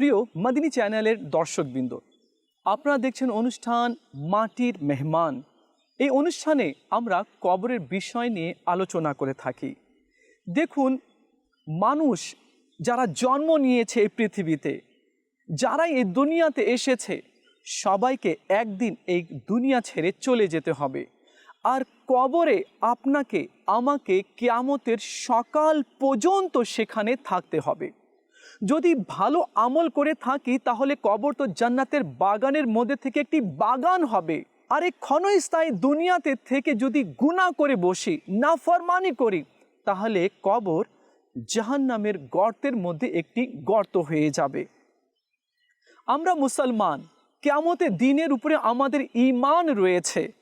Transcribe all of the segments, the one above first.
প্রিয় মাদিনী চ্যানেলের দর্শকবৃন্দ, আপনারা দেখছেন অনুষ্ঠান মাটির মেহমান। এই অনুষ্ঠানে আমরা কবরের বিষয় নিয়ে আলোচনা করে থাকি। দেখুন, মানুষ যারা জন্ম নিয়েছে এই পৃথিবীতে, যারাই এই দুনিয়াতে এসেছে, সবাইকে একদিন এই দুনিয়া ছেড়ে চলে যেতে হবে। আর কবরে আপনাকে, আমাকে কেয়ামতের সকাল পর্যন্ত সেখানে থাকতে হবে। যদি ভালো আমল করে থাকি, তাহলে কবর তো জান্নাতের বাগানের মধ্যে থেকে একটি বাগান হবে। আর এই ক্ষণস্থায়ী দুনিয়াতে থেকে যদি গুণা করে বসি না ফরমানি করি, তাহলে কবর জাহান্নামের গর্তের মধ্যে একটি গর্ত হয়ে যাবে। আমরা মুসলমান কেমতের দিনের উপরে আমাদের ইমান রয়েছে।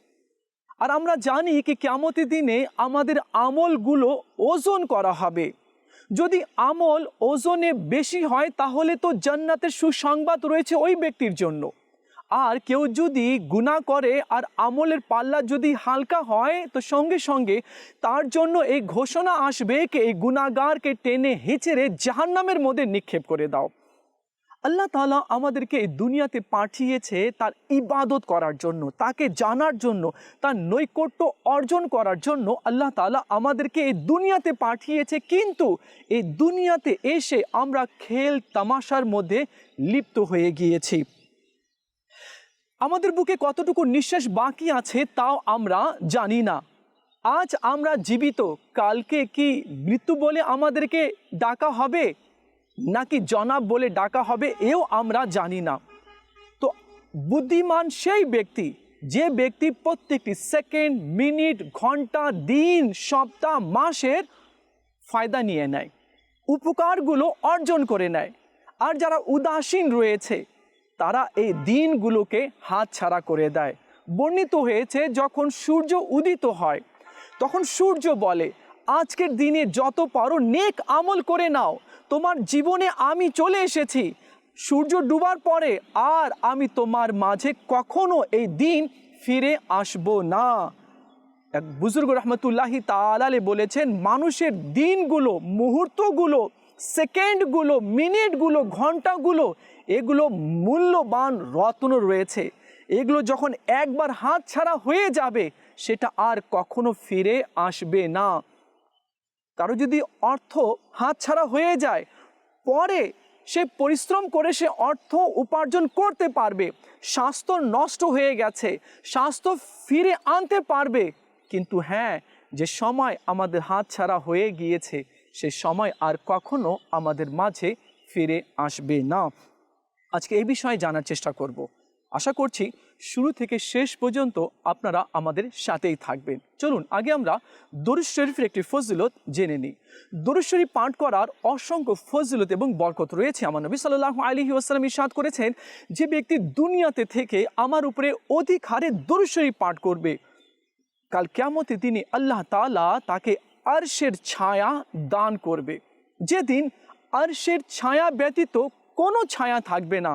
আর আমরা জানি কি কেমতের দিনে আমাদের আমলগুলো ওজন করা হবে। যদি আমল ওজনে বেশি হয়, তাহলে তো জান্নাতের সুসংবাদ রয়েছে ওই ব্যক্তির জন্য। আর কেউ যদি গুণা করে আর আমলের পাল্লা যদি হালকা হয়, তো সঙ্গে সঙ্গে তার জন্য এই ঘোষণা আসবে, কে এই গুণাগারকে টেনে হেঁচেড়ে জাহান্নামের মধ্যে নিক্ষেপ করে দাও। আল্লাহ তালা আমাদেরকে এই দুনিয়াতে পাঠিয়েছে তার ইবাদত করার জন্য, তাকে জানার জন্য, তার নৈকট্য অর্জন করার জন্য আল্লাহ তালা আমাদেরকে এই দুনিয়াতে পাঠিয়েছে। কিন্তু এই দুনিয়াতে এসে আমরা খেল তামাশার মধ্যে লিপ্ত হয়ে গিয়েছি। আমাদের বুকে কতটুকু নিঃশ্বাস বাকি আছে তাও আমরা জানি না। আজ আমরা জীবিত, কালকে কি মৃত্যু বলে আমাদেরকে ডাকা হবে? নাকি জনাব বলে ডাকা হবে এও আমরা জানি না। তো বুদ্ধিমান সেই ব্যক্তি, যে ব্যক্তি প্রত্যেকটি সেকেন্ড, মিনিট, ঘণ্টা, দিন, সপ্তাহ, মাসের ফায়দা নিয়ে নেয়, উপকারগুলো অর্জন করে নেয়। আর যারা উদাসীন রয়েছে, তারা এই দিনগুলোকে হাত ছাড়া করে দেয়। বর্ণিত হয়েছে, যখন সূর্য উদিত হয়, তখন সূর্য বলে, আজকের দিনে যত পারো নেক আমল করে নাও। তোমার জীবনে আমি চলে এসেছি। সূর্য ডুবার পরে আর আমি তোমার মাঝে কখনো এই দিন ফিরে আসব না। এক বুজুর্গ রহমতুল্লাহি তালালে বলেছেন, মানুষের দিনগুলো, মুহূর্তগুলো, সেকেন্ডগুলো, মিনিটগুলো, ঘন্টাগুলো, এগুলো মূল্যবান রত্ন রয়েছে। এগুলো যখন একবার হাত ছাড়া হয়ে যাবে, সেটা আর কখনো ফিরে আসবে না। কারও যদি অর্থ হাত ছাড়া হয়ে যায়, পরে সে পরিশ্রম করে সে অর্থ উপার্জন করতে পারবে। স্বাস্থ্য নষ্ট হয়ে গেছে, স্বাস্থ্য ফিরে আনতে পারবে। কিন্তু হ্যাঁ যে সময় আমাদের হাত ছাড়া হয়ে গিয়েছে, সে সময় আর কখনো আমাদের মাঝে ফিরে আসবে না। আজকে এই বিষয়ে জানার চেষ্টা করব। আশা করছি শুরু থেকে শেষ পর্যন্ত আপনারা আমাদের সাথেই থাকবেন। চলুন, আগে আমরা দরুদ শরীফের একটি ফজিলত জেনে নিই। দরুদ শরীফ পাঠ করার অসংখ্য ফজিলত এবং বরকত রয়েছে। আমার নবী সাল্লাহ আলী আসসালাম ইসাদ করেছেন, যে ব্যক্তি দুনিয়াতে থেকে আমার উপরে অধিক হারে দরুদ শরীফ পাঠ করবে, কাল কেমতে তিনি আল্লাহ তালা তাকে আরশের ছায়া দান করবে। যেদিন আরশের ছায়া ব্যতীত কোনো ছায়া থাকবে না।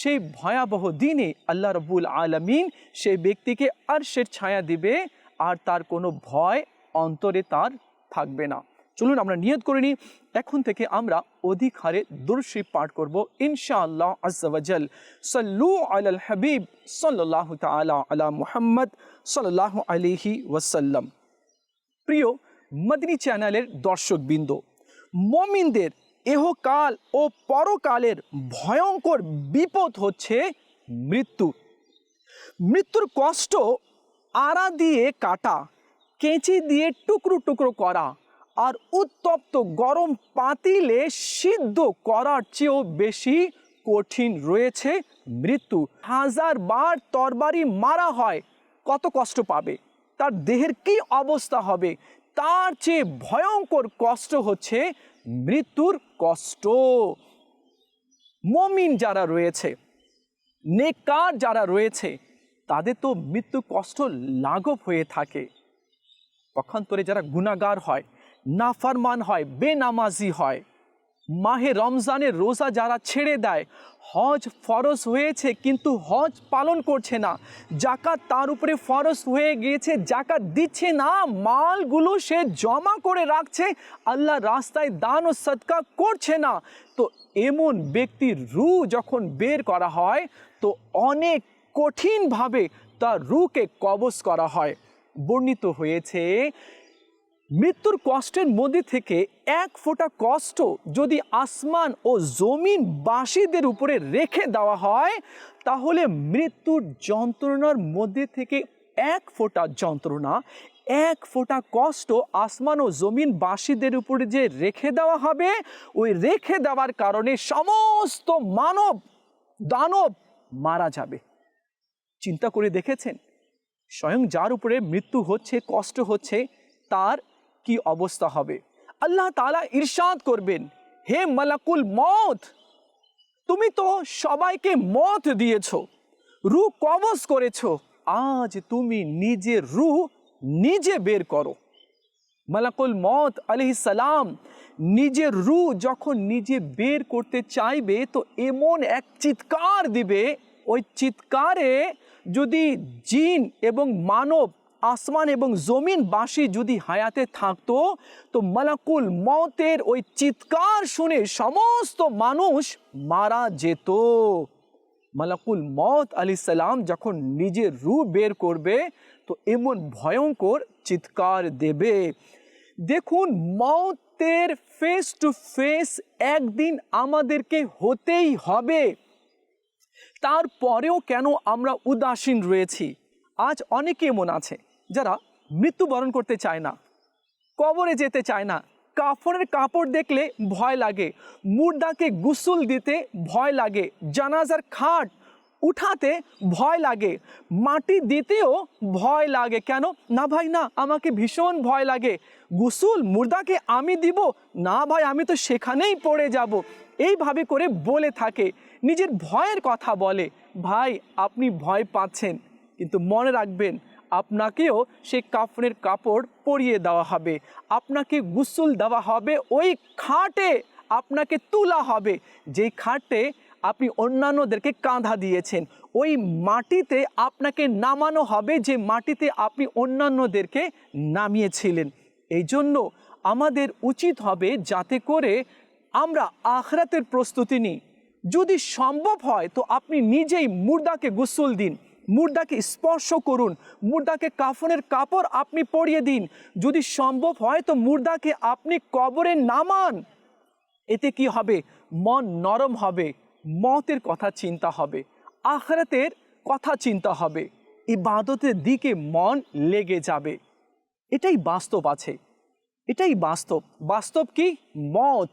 সেই ভয়াবহ দিনে আল্লাহ রবুল আলমিন সেই ব্যক্তিকে আর আরশের ছায়া দিবে আর তার কোনো ভয় অন্তরে তার থাকবে না। চলুন আমরা নিয়ত করে নিই। এখন থেকে আমরা অধিক হারে দুরশি পাঠ করব ইনশাআল্লাহ আজ্জাওয়াজাল সাল্লু আলাল হাবিব সাল্লাহ তালা আলা মুহাম্মদ সাল্লাহ আলিহি ওয়াসাল্লাম। প্রিয়, মদিনী চ্যানেলের দর্শকবৃন্দ, মমিনদের এহকাল ও পরকালের ভয়ঙ্কর বিপদ হচ্ছে মৃত্যু। মৃত্যুর কষ্ট আড়া দিয়ে কাটা, কেঁচি দিয়ে টুকরো টুকরো করা আর উত্তপ্ত গরম পাতিলে সিদ্ধ করার চেয়েও বেশি কঠিন রয়েছে মৃত্যু। হাজার বার তরবারি মারা হয়, কত কষ্ট পাবে? তার দেহের কি অবস্থা হবে? তার চেয়ে ভয়ঙ্কর কষ্ট হচ্ছে মৃত্যুর কষ্ট। মমিন যারা রয়েছে নেকার যারা রয়েছে, তাদের তো মৃত্যু কষ্ট লাঘব হয়ে থাকে। পক্ষান্তরে যারা গুণাগার হয়, নাফারমান হয়, বেনামাজি হয় মাহে রমজানের রোজা যারা ছেড়ে দেয়, হজ ফরজ হয়েছে কিন্তু হজ পালন করছে না। জাকাত তার উপরে ফরজ হয়ে গিয়েছে, জাকাত দিচ্ছে না, মালগুলো সে জমা করে রাখছে, আল্লাহ রাস্তায় দান ও সৎকা করছে না। তো এমন ব্যক্তির রু যখন বের করা হয়, তো অনেক কঠিনভাবে তার রুকে কবজ করা হয়। বর্ণিত হয়েছে মৃত্যুর কষ্টের মধ্যে থেকে এক ফোঁটা কষ্ট যদি আসমান ও জমিন বাসীদের উপরে রেখে দেওয়া হয়, তাহলে মৃত্যুর যন্ত্রণার মধ্যে থেকে এক ফোঁটা যন্ত্রণা, এক ফোঁটা কষ্ট আসমান ও জমিন বাসীদের উপরে যে রেখে দেওয়া হবে, ওই রেখে দেওয়ার কারণে সমস্ত মানব, দানব মারা যাবে। চিন্তা করে দেখেছেন? স্বয়ং যার উপরে মৃত্যু হচ্ছে, কষ্ট হচ্ছে, তার কি অবস্থা হবে? আল্লাহ তালা ইরশাদ করবেন, হে মালাকুল মত তুমি তো সবাইকে মত দিয়েছ রু কবজ করেছ, আজ তুমি নিজের রু নিজে বের করো। মালাকুল মত সালাম, নিজের রু যখন নিজে বের করতে চাইবে, তো এমন এক চিৎকার দিবে, ওই চিৎকারে যদি জিন এবং মানব আসমান এবং জমিনবাসী যদি হায়াতে থাকতো, তো মালাকুল মতের ওই চিৎকার শুনে সমস্ত মানুষ মারা যেত। মালাকুল মত আলি সালাম যখন নিজের রু বের করবে, তো এমন ভয়ঙ্কর চিৎকার দেবে। দেখুন মতের ফেস টু ফেস একদিন আমাদেরকে হতেই হবে। তারপরেও কেন আমরা উদাসীন রয়েছি? আজ অনেকে এমন আছে। যারা মৃত্যুবরণ করতে চায় না, কবরে যেতে চায় না, কাফনের কাপড় দেখলে ভয় লাগে, মুর্দাকে গুসুল দিতে ভয় লাগে, জানাজার খাট উঠাতে ভয় লাগে, মাটি দিতেও ভয় লাগে। কেন? না ভাই, না, আমাকে ভীষণ ভয় লাগে। গুসুল, মুর্দাকে আমি দিব? না ভাই, আমি তো সেখানেই পড়ে যাব। এইভাবে করে বলে থাকে, নিজের ভয়ের কথা বলে। ভাই, আপনি ভয় পাচ্ছেন, কিন্তু মনে রাখবেন আপনাকেও সেই কাফনের কাপড় পরিয়ে দেওয়া হবে। আপনাকে গুসুল দেওয়া হবে, ওই খাটে আপনাকে তোলা হবে। যেই খাটে আপনি অন্যান্যদেরকে কাঁধা দিয়েছেন, ওই মাটিতে আপনাকে নামানো হবে যে মাটিতে আপনি অন্যান্যদেরকে নামিয়েছিলেন। এই জন্য আমাদের উচিত হবে যাতে করে আমরা আখরাতের প্রস্তুতি নিই। যদি সম্ভব হয়, তো আপনি নিজেই মুর্দাকে গুসল দিন। মুর্দাকে স্পর্শ করুন। মুর্দাকে কাফনের কাপড় আপনি পরিয়ে দিন। যদি সম্ভব হয় তো মুর্দাকে আপনি কবরে নামান। এতে কি হবে? মন নরম হবে, মতের কথা চিন্তা হবে, আখরাতের কথা চিন্তা হবে। ইবাদতের দিকে মন লেগে যাবে। এটাই বাস্তব আছে। এটাই বাস্তব। বাস্তব কি? মত।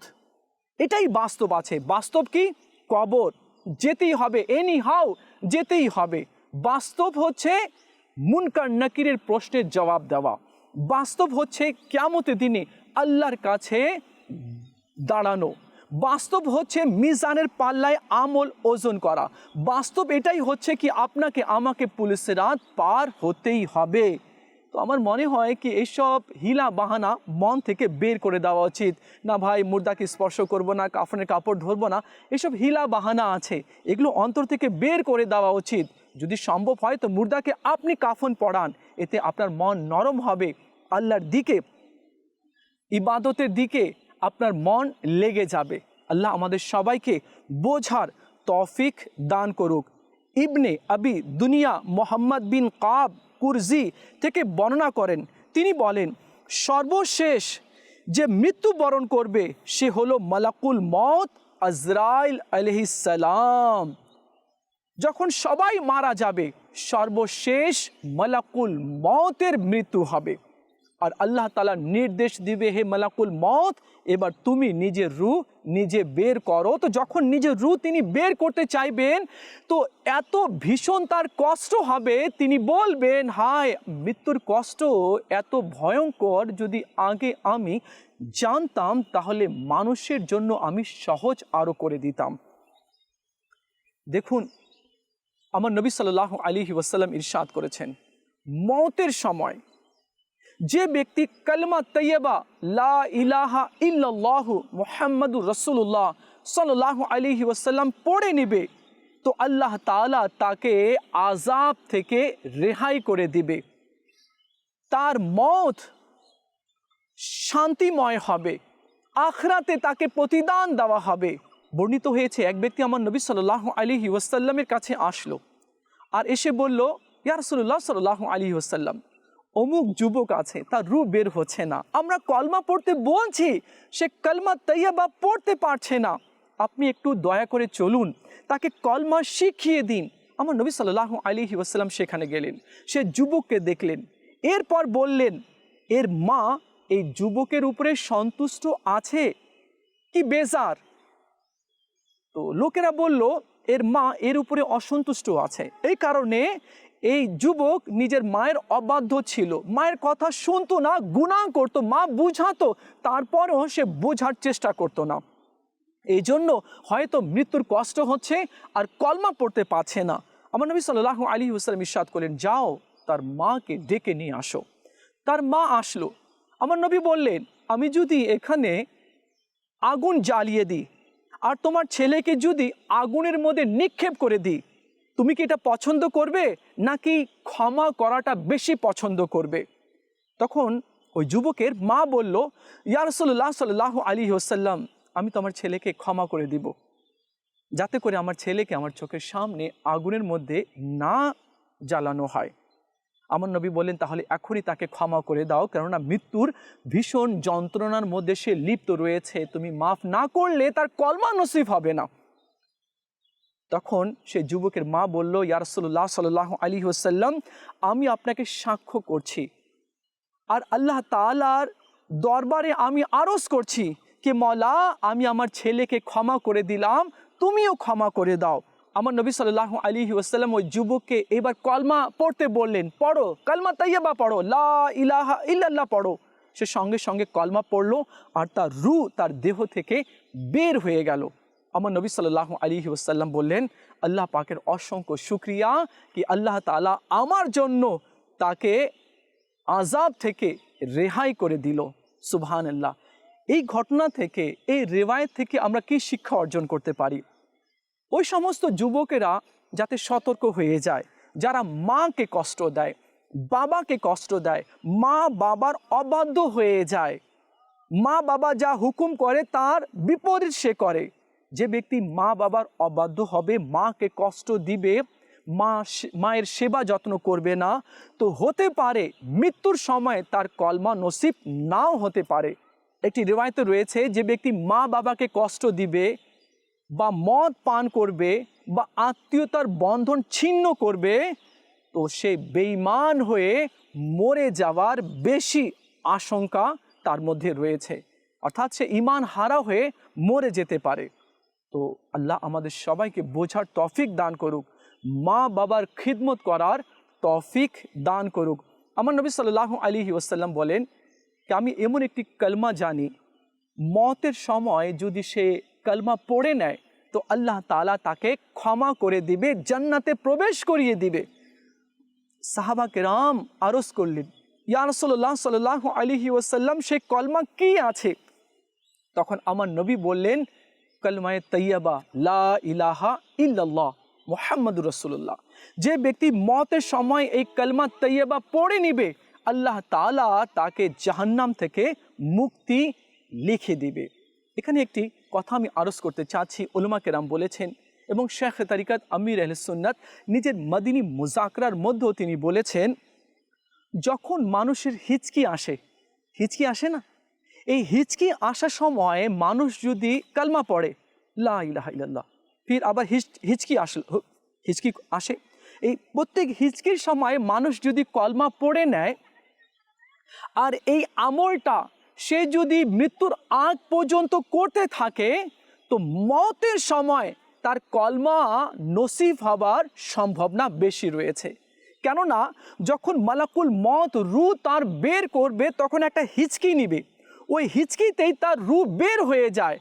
এটাই বাস্তব আছে। বাস্তব কি? কবর। যেতেই হবে এনি হাও যেতেই হবে। বাস্তব হচ্ছে মুনকার নাকিরের প্রশ্নের জবাব দেওয়া। বাস্তব হচ্ছে কেমতে দিনে আল্লাহর কাছে দাঁড়ানো। বাস্তব হচ্ছে মিজানের পাল্লায় আমল, ওজন করা। বাস্তব এটাই হচ্ছে কি আপনাকে, আমাকে পুলিশের রাত পার হতেই হবে। তো আমার মনে হয় কি এইসব হিলা বাহানা মন থেকে বের করে দেওয়া উচিত। না ভাই, মুর্দাকে স্পর্শ করব না, কাফনের কাপড় ধরবো না, এসব হিলা বাহানা আছে। এগুলো অন্তর থেকে বের করে দেওয়া উচিত। যদি সম্ভব হয় তো মুর্দাকে আপনি কাফন পড়ান এতে আপনার মন নরম হবে, আল্লাহর দিকে, ইবাদতের দিকে আপনার মন লেগে যাবে। আল্লাহ আমাদের সবাইকে বোঝার তৌফিক দান করুক। ইবনে আবি দুনিয়া মোহাম্মদ বিন কাব কুরজি থেকে বর্ণনা করেন, তিনি বলেন, সর্বশেষ যে মৃত্যুবরণ করবে সে হলো মালাকুল মত আজরাইল আলহিসাল্লাম যখন সবাই মারা যাবে, সর্বশেষ মালাকুল মতের মৃত্যু হবে। আর আল্লাহ তালা নির্দেশ দিবে, হে মালাকুল মত এবার তুমি নিজের রু নিজে বের করো। তো যখন নিজের রু তিনি বের করতে চাইবেন, তো এত ভীষণ তার কষ্ট হবে। তিনি বলবেন, হায়, মৃত্যুর কষ্ট এত ভয়ঙ্কর। যদি আগে আমি জানতাম, তাহলে মানুষের জন্য আমি সহজ আরও করে দিতাম। দেখুন আমার নবী সাল্লাহ আলী ওয়াসাল্লাম ইরশাদ করেছেন। মতের সময় যে ব্যক্তি কলমা তৈয়বা লা ইলাহা ইল্লাল্লাহু মুহাম্মাদুর রসুল্লাহ সাল্লাহ আলী ওয়াসাল্লাম পড়ে নেবে, তো আল্লাহ তাআলা তাকে আজাব থেকে রেহাই করে দিবে। তার মত শান্তিময় হবে, আখরাতে তাকে প্রতিদান দেওয়া হবে। বর্ণিত হয়েছে, এক ব্যক্তি আমার নবী সাল্লাহ আলিহি ওয়াসাল্লামের কাছে আসলো আর এসে বলল, ইয়া রসুল্লাহ সাল্লাহ আলী ওসাল্লাম অমুক যুবক আছে, তার রূপ বের হচ্ছে না। আমরা কলমা পড়তে বলছি, সে কলমা তৈয়াবা পড়তে পারছে না। আপনি একটু দয়া করে চলুন, তাকে কলমা শিখিয়ে দিন। আমার নবী সাল্লাহ আলী ওসাল্লাম সেখানে গেলেন, সে যুবককে দেখলেন, এরপর বললেন, এর মা এই যুবকের উপরে সন্তুষ্ট আছে? কি বেজার? তো লোকেরা বলল, এর মা এর উপরে অসন্তুষ্ট আছে। এই কারণে এই যুবক নিজের মায়ের অবাধ্য ছিল। মায়ের কথা শুনতো না, গুণা করতো, মা বুঝাতো, তারপরেও সে বোঝার চেষ্টা করতো না। এই জন্য হয়তো মৃত্যুর কষ্ট হচ্ছে আর কলমা পড়তে পারছে না। আমার নবী সাল্লাহ আলী হুসালাম ইস্বাদ করলেন, যাও, তার মাকে ডেকে নিয়ে আসো। তার মা আসলো। আমার নবী বললেন, আমি যদি এখানে আগুন জ্বালিয়ে দিই আর তোমার ছেলেকে যদি আগুনের মধ্যে নিক্ষেপ করে দিই, তুমি কি এটা পছন্দ করবে নাকি ক্ষমা করাটা বেশি পছন্দ করবে? তখন ওই যুবকের মা বলল, ইয়া রসল্লাহ সাল্লাহ আলী ওসাল্লাম আমি তো আমার ছেলেকে ক্ষমা করে দিব। যাতে করে আমার ছেলেকে আমার চোখের সামনে আগুনের মধ্যে না জ্বালানো হয়। আমার নবী বললেন তাহলে এখনই তাকে ক্ষমা করে দাও, কেননা মৃত্যুর ভীষণ যন্ত্রণার মধ্যে সে লিপ্ত রয়েছে। তুমি মাফ না করলে তার কলমা নসিব হবে না। তখন সে যুবকের মা বলল ইয়ারসল্লাহ সাল্লাহ আলী হোসাল্লাম আমি আপনাকে সাক্ষ্য করছি। আর আল্লাহ তালার দরবারে আমি আরজ করছি কে মলা আমি আমার ছেলেকে ক্ষমা করে দিলাম, তুমিও ক্ষমা করে দাও। আমার নবী সাল্লাহ আলী ওসাল্লাম ওই যুবককে এবার কলমা পড়তে বললেন, পড়ো, কলমা তাইয়াবা পড়ো, লা ইলাহা ইল্লাল্লাহ পড়ো। সে সঙ্গে সঙ্গে কলমা পড়ল আর তার রু তার দেহ থেকে বের হয়ে গেল। আমার নবী সাল্লাহ আলী ওসাল্লাম বললেন, আল্লাহ পাকের অসংখ্য শুক্রিয়া কি আল্লাহ তালা আমার জন্য তাকে আজাব থেকে রেহাই করে দিল। সুবহান আল্লাহ এই ঘটনা থেকে, এই রেওয়ায়ত থেকে আমরা কি শিক্ষা অর্জন করতে পারি? ওই সমস্ত যুবকেরা যাতে সতর্ক হয়ে যায়, যারা মাকে কষ্ট দেয়, বাবাকে কষ্ট দেয়, মা বাবার অবাধ্য হয়ে যায়। মা বাবা যা হুকুম করে তার বিপরীত সে করে। যে ব্যক্তি মা বাবার অবাধ্য হবে, মাকে কষ্ট দিবে, মা মায়ের সেবা যত্ন করবে না, তো হতে পারে মৃত্যুর সময় তার কলমা নসিব নাও হতে পারে। একটি রেওয়ায়ত রয়েছে, যে ব্যক্তি মা বাবাকে কষ্ট দিবে বা মদ পান করবে বা আত্মীয়তার বন্ধন ছিন্ন করবে, তো সে বেইমান হয়ে মরে যাওয়ার বেশি আশঙ্কা তার মধ্যে রয়েছে। অর্থাৎ সে ইমান হারা হয়ে মরে যেতে পারে। তো আল্লাহ আমাদের সবাইকে বোঝার তফিক দান করুক মা বাবার খিদমত করার তফিক দান করুক। আমার নবী সাল্লাহ আলী ওসাল্লাম বলেন আমি এমন একটি কলমা জানি, মতের সময় যদি সে কলমা পড়ে নেয়, তো আল্লাহ তালা তাকে ক্ষমা করে দিবে, জান্নাতে প্রবেশ করিয়ে দিবে। সাহাবা কেরাম আরস করলেন, ইয়া রসল্লাহ সাল্লাহ আলিহি ওসাল্লাম সে কলমা কি আছে? তখন আমার নবী বললেন, কলমায় তৈয়বা লা ইলাহা ইল্লাল্লাহ, মোহাম্মদুর রসুল্লাহ যে ব্যক্তি মতের সময় এই কলমা তৈয়বা পড়ে নিবে, আল্লাহ তালা তাকে জাহান্নাম থেকে মুক্তি লিখে দিবে। এখানে একটি কথা আমি আরজ করতে চাচ্ছি ওলমা কেরাম বলেছেন এবং শেখ তারিকাত আমির আহসুন্নাত নিজের মদিনী মুজাকরার মধ্যেও তিনি বলেছেন, যখন মানুষের হিচকি আসে হিচকি আসে না? এই হিচকি আসার সময় মানুষ যদি কালমা পড়ে, লা ফির আবার হিচ, হিচকি আসল হিচকি আসে। এই প্রত্যেক হিচকির সময় মানুষ যদি কলমা পড়ে নেয়, আর এই আমলটা সে যদি মৃত্যুর আগ পর্যন্ত করতে থাকে, তো মতের সময় তার কলমা নসিব হবার সম্ভাবনা বেশি রয়েছে। কেননা, যখন মালাকুল মত রু তার বের করবে, তখন একটা হিচকি নিবে। ওই হিচকিতেই তার রু বের হয়ে যায়।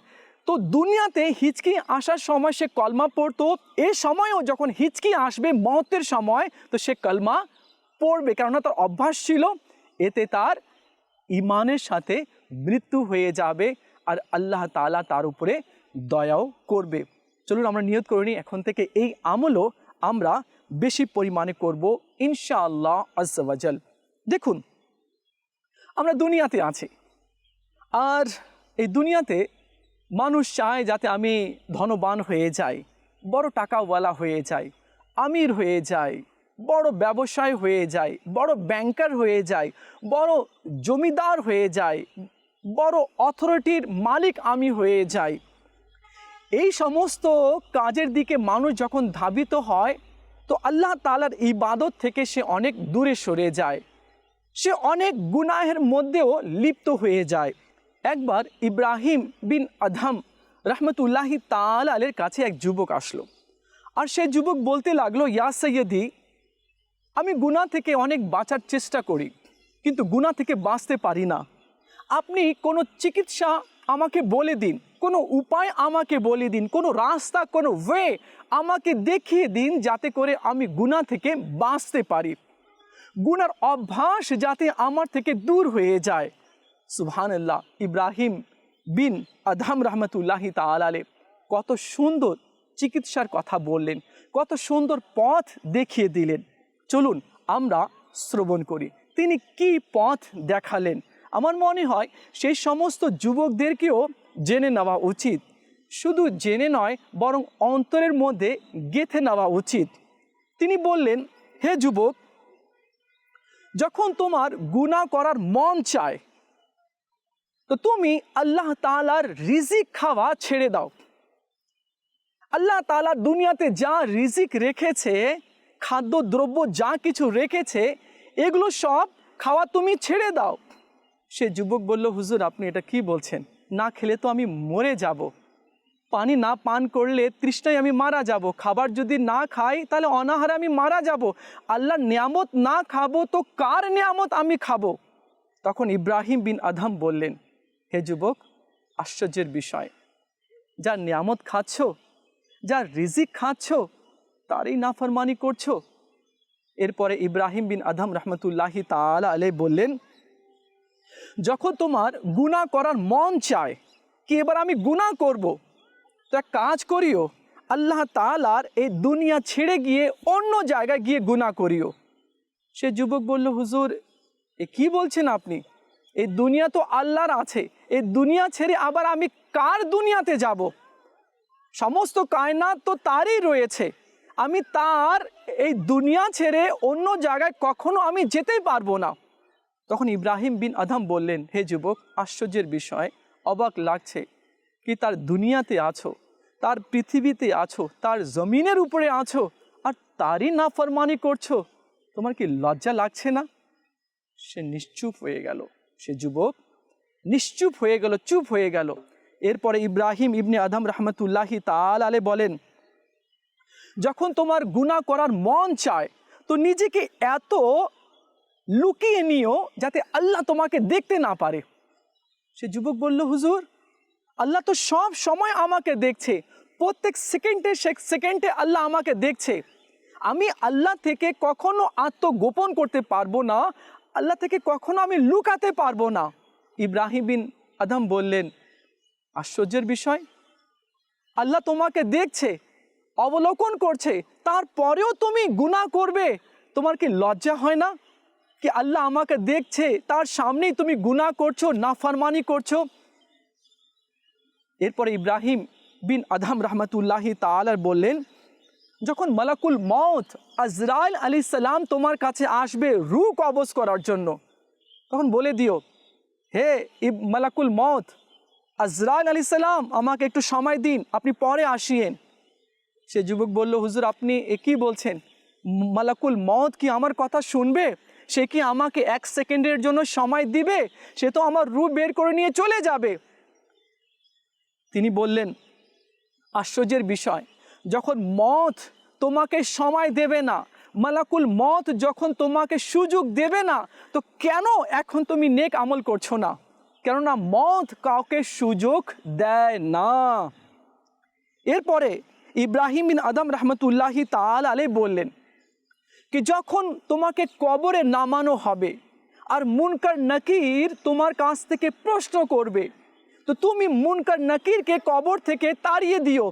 তো দুনিয়াতে হিচকি আসার সময় সে কলমা পড়তো, এ সময়ও যখন হিচকি আসবে মতের সময়, তো সে কলমা পড়বে। কেননা, তার অভ্যাস ছিল, এতে তার ইমানের সাথে মৃত্যু হয়ে যাবে আর আল্লাহ তাআলা তার উপরে দয়াও করবে। চলুন আমরা নিয়ত করে নিই, এখন থেকে এই আমলও আমরা বেশি পরিমাণে করব ইনশাআল্লাহ আজ্জাওয়াজাল দেখুন, আমরা দুনিয়াতে আছি আর এই দুনিয়াতে মানুষ চায় যাতে আমি ধনবান হয়ে যাই, বড় টাকাওয়ালা হয়ে যাই, আমির হয়ে যাই। বড় ব্যবসায় হয়ে যায়, বড় ব্যাংকার হয়ে যায়, বড় জমিদার হয়ে যায়, বড় অথরিটির মালিক আমি হয়ে যাই। এই সমস্ত কাজের দিকে মানুষ যখন ধাবিত হয়, তো আল্লাহ তালার ইবাদত থেকে সে অনেক দূরে সরে যায়। সে অনেক গুনাহের মধ্যেও লিপ্ত হয়ে যায়। একবার ইব্রাহিম বিন আধম রহমতুল্লাহি তালের কাছে এক যুবক আসলো। আর সে যুবক বলতে লাগল, ইয়া সৈয়দি আমি গুনাহ থেকে অনেক বাঁচার চেষ্টা করি, কিন্তু গুনাহ থেকে বাঁচতে পারি না। আপনি কোনো চিকিৎসা আমাকে বলে দিন, কোনো উপায় আমাকে বলে দিন, কোনো রাস্তা, কোনো ওয়ে আমাকে দেখিয়ে দিন যাতে করে আমি গুনাহ থেকে বাঁচতে পারি। গুনার অভ্যাস যাতে আমার থেকে দূর হয়ে যায়। সুবহানাল্লাহ, ইব্রাহিম বিন আধাম রহমতুল্লাহি তালালে কত সুন্দর চিকিৎসার কথা বললেন, কত সুন্দর পথ দেখিয়ে দিলেন। চলুন আমরা শ্রবণ করি। তিনি কি পথ দেখালেন? আমার মনে হয় সেই সমস্ত যুবকদেরকেও জেনে নেওয়া উচিত। শুধু জেনে নয়, বরং অন্তরের মধ্যে গেঁথে নেওয়া উচিত। তিনি বললেন, হে যুবক, যখন তোমার গুনাহ করার মন চায়, তো তুমি আল্লাহ তালার রিজিক খাওয়া ছেড়ে দাও। আল্লাহ তালা দুনিয়াতে যা রিজিক রেখেছে খাদ্য, দ্রব্য যা কিছু রেখেছে, এগুলো সব খাওয়া তুমি ছেড়ে দাও। সে যুবক বলল, হুজুর, আপনি এটা কি বলছেন? না খেলে তো আমি মরে যাব। পানি না পান করলে তৃষ্ণায় আমি মারা যাব। খাবার যদি না খাই, তাহলে অনাহারে আমি মারা যাব। আল্লাহর নিয়ামত না খাব তো কার নিয়ামত আমি খাব? তখন ইব্রাহিম বিন আধম বললেন, হে যুবক, আশ্চর্যের বিষয়। যার নিয়ামত খাচ্ছ, যার রিজিক খাচ্ছ তারই নাফরমানি করছ? এরপরে ইব্রাহিম বিন আদম রহমতুল্লাহি তালা আলে বললেন, যখন তোমার গুনাহ করার মন চায়, কি এবার আমি গুনাহ করব। তো এক কাজ করিও, আল্লাহ তালার এই দুনিয়া ছেড়ে গিয়ে অন্য জায়গায় গিয়ে গুনাহ করিও। সে যুবক বলল, হুজুর, এ কি বলছেন আপনি? এই দুনিয়া তো আল্লাহর আছে, এই দুনিয়া ছেড়ে আবার আমি কার দুনিয়াতে যাব? সমস্ত কায়নাত তো তারই রয়েছে আমি তার এই দুনিয়া ছেড়ে অন্য জায়গায় কখনো আমি যেতেই পারব না। তখন ইব্রাহিম বিন আধম বললেন, হে যুবক, আশ্চর্যের বিষয়, অবাক লাগছে কি তার দুনিয়াতে আছো, তার পৃথিবীতে আছো, তার জমিনের উপরে আছো, আর তারই নাফরমানি করছ। তোমার কি লজ্জা লাগছে না? সে নিশ্চুপ হয়ে গেল। সে যুবক, নিশ্চুপ হয়ে গেল, চুপ হয়ে গেল। এরপরে ইব্রাহিম ইবনে আদম রহমতুল্লাহি তাল আলে বলেন যখন তোমার গুণা করার মন চায়, তো নিজেকে এত লুকিয়ে নিও যাতে আল্লাহ তোমাকে দেখতে না পারে। সে যুবক বলল, হুজুর, আল্লাহ তো সব সময় আমাকে দেখছে। প্রত্যেক সেকেন্ডে সেকেন্ডে আল্লাহ আমাকে দেখছে। আমি আল্লাহ থেকে কখনো আত্মগোপন করতে পারব না, আল্লাহ থেকে কখনো আমি লুকাতে পারব না। ইব্রাহিম বিন আদম বললেন, আশ্চর্যের বিষয়। আল্লাহ তোমাকে দেখছে অবলোকন করছে, তারপরেও তুমি গুনাহ করবে। তোমার কি লজ্জা হয় না কি আল্লাহ আমাকে দেখছে, তার সামনেই তুমি গুনাহ করছ না ফারমানি করছ? এরপরে ইব্রাহিম বিন আদম রহমতুল্লাহি তালার বললেন, যখন মালাকুল মত আজরাইল আলী সালাম তোমার কাছে আসবে রু কবজ করার জন্য, তখন বলে দিও, হে ইব, মালাকুল মত আজরাইল আলী সালাম, আমাকে একটু সময় দিন, আপনি পরে আসিয়েন। সে যুবক বলল, হুজুর, আপনি এ কী বলছেন? মালাকুল মত কি আমার কথা শুনবে? সে কি আমাকে এক সেকেন্ডের জন্য সময় দিবে? সে তো আমার রু বের করে নিয়ে চলে যাবে। তিনি বললেন, আশ্চর্যের বিষয়, যখন মত তোমাকে সময় দেবে না, মালাকুল মত যখন তোমাকে সুযোগ দেবে না, তো কেন এখন তুমি নেক আমল করছ না? কেননা মত কাউকে সুযোগ দেয় না। এরপরে ইব্রাহিম বিন আদম রহমতুল্লাহি তাল আলে বললেন কি যখন তোমাকে কবরে নামানো হবে আর মুনকার নাকির তোমার কাছ থেকে প্রশ্ন করবে, তো তুমি মুনকার নাকিরকে কবর থেকে তাড়িয়ে দিও।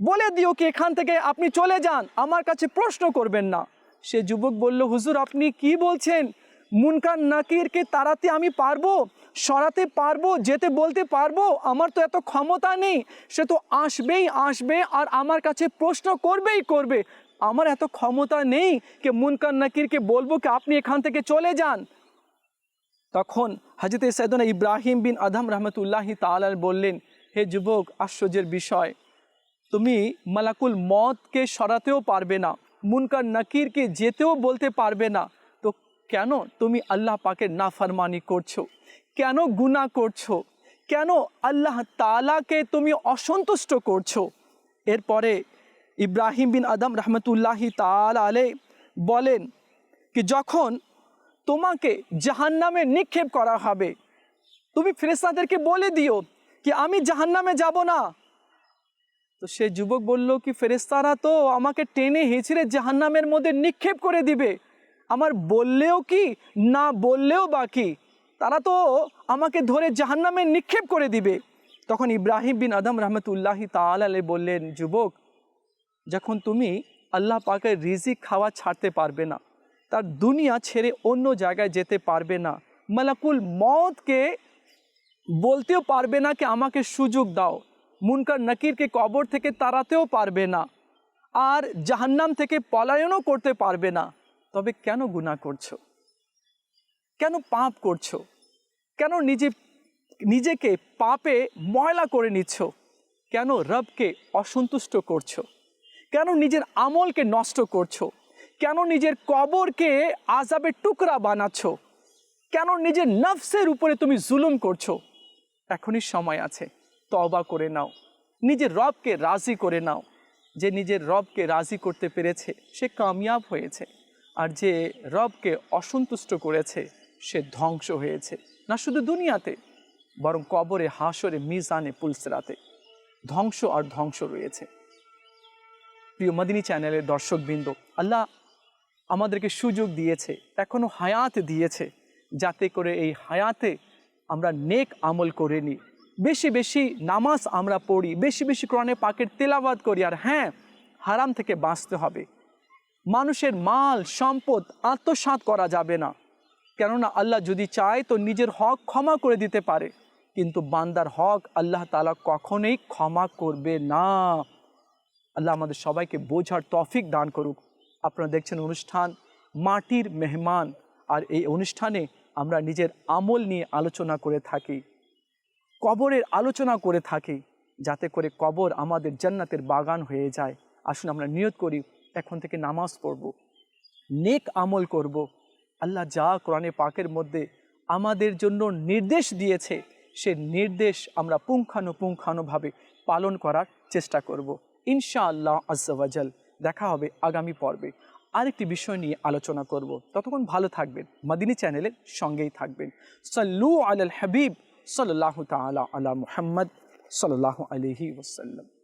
বলে দিও কি এখান থেকে আপনি চলে যান, আমার কাছে প্রশ্ন করবেন না। সে যুবক বলল, হুজুর, আপনি কি বলছেন? মুনকার নাকিরকে তাড়াতে আমি পারব, সরাতে পারব, যেতে বলতে পারব, আমার তো এত ক্ষমতা নেই। সে তো আসবেই, আসবে আর আমার কাছে প্রশ্ন করবেই করবে। আমার এত ক্ষমতা নেই যে মুনকার নাকিরকে বলব কি আপনি এখান থেকে চলে যান। তখন হাজরত সৈদনা ইব্রাহিম বিন আদম রহমতুল্লাহি তালাল বললেন, হে যুবক, আশ্চর্যের বিষয়। তুমি মালাকুল মতকে সরাতেও পারবে না, মুনকার নাকিরকে যেতেও বলতে পারবে না। কেন তুমি আল্লাহ পাকের নাফরমানি করছ? কেন গুনাহ করছ? কেন আল্লাহ তালাকে তুমি অসন্তুষ্ট করছ? এরপরে ইব্রাহিম বিন আদম রহমতুল্লাহি তাল আলে বলেন কি যখন তোমাকে জাহান্নামে নিক্ষেপ করা হবে, তুমি ফেরেস্তাদেরকে বলে দিও কি আমি জাহান্নামে যাব না? তো সে যুবক বলল কি ফেরেস্তারা তো আমাকে টেনে হেঁচড়ে জাহান্নামের মধ্যে নিক্ষেপ করে দিবে। আমার বললেও কি, না বললেও বাকি তারা তো আমাকে ধরে জাহান্নামে নিক্ষেপ করে দিবে। তখন ইব্রাহিম বিন আদম রহমতুল্লাহি তালে বললেন, যুবক, যখন তুমি আল্লাহ পাকের রিজিক খাওয়া ছাড়তে পারবে না, তার দুনিয়া ছেড়ে অন্য জায়গায় যেতে পারবে না, মালাকুল মতকে বলতেও পারবে না কি আমাকে সুযোগ দাও, মুনকার নাকিরকে কবর থেকে তাড়াতেও পারবে না, আর জাহান্নাম থেকে পলায়নও করতে পারবে না। তবে কেন গুনাহ করছ? কেন পাপ করছ? কেন নিজে, নিজেকে পাপে ময়লা করে নিচ্ছ? কেন রবকে অসন্তুষ্ট করছ? কেন নিজের আমলকে নষ্ট করছ? কেন নিজের কবরকে আজাবের টুকরা বানাচ্ছ? কেন নিজের নফসের উপরে তুমি জুলুম করছ? এখনই সময় আছে তবা করে নাও। নিজের রবকে রাজি করে নাও। যে নিজের রবকে রাজি করতে পেরেছে, সে কামিয়াব হয়েছে। আর যে রবকে অসন্তুষ্ট করেছে, সে ধ্বংস হয়েছে। না শুধু দুনিয়াতে, বরং কবরে, হাসরে, মিজানে, পুলসরাতে। ধ্বংস আর ধ্বংস রয়েছে। প্রিয় মদিনী চ্যানেলের দর্শকবৃন্দ, আল্লাহ আমাদেরকে সুযোগ দিয়েছে এখনও হায়াত দিয়েছে, যাতে করে এই হায়াতে আমরা নেক আমল করে নিই। বেশি বেশি নামাজ আমরা পড়ি, বেশি বেশি কোরআনে পাকের তেলাবাদ করি, আর হ্যাঁ হারাম থেকে বাঁচতে হবে। মানুষের মাল, সম্পদ আত্মসাৎ করা যাবে না। কেননা আল্লাহ যদি চায় তো নিজের হক ক্ষমা করে দিতে পারে। কিন্তু বান্দার হক আল্লাহ তালা কখনোই ক্ষমা করবে না। আল্লাহ আমাদের সবাইকে বোঝার তফিক দান করুক। আপনারা দেখছেন অনুষ্ঠান মাটির মেহমান। আর এই অনুষ্ঠানে আমরা নিজের আমল নিয়ে আলোচনা করে থাকি। কবরের আলোচনা করে থাকি। যাতে করে কবর আমাদের জান্নাতের বাগান হয়ে যায়। আসুন আমরা নিয়ত করি এখন থেকে নামাজ পড়ব, নেক আমল করব। আল্লাহ যা কোরআনে পাকের মধ্যে আমাদের জন্য নির্দেশ দিয়েছে, সে নির্দেশ আমরা পুঙ্খানুপুঙ্খানুভাবে পালন করার চেষ্টা করব। ইনশাআল্লাহ আজ্জাওয়াজাল দেখা হবে আগামী পর্বে। আরেকটি বিষয় নিয়ে আলোচনা করব। ততক্ষণ ভালো থাকবেন। মাদিনী চ্যানেলের সঙ্গেই থাকবেন। সাল্লু আলাল হাবিব সাল্লাহ তালা আলা মুহাম্মদ সাল্লাহ আলহি ওসাল্লাম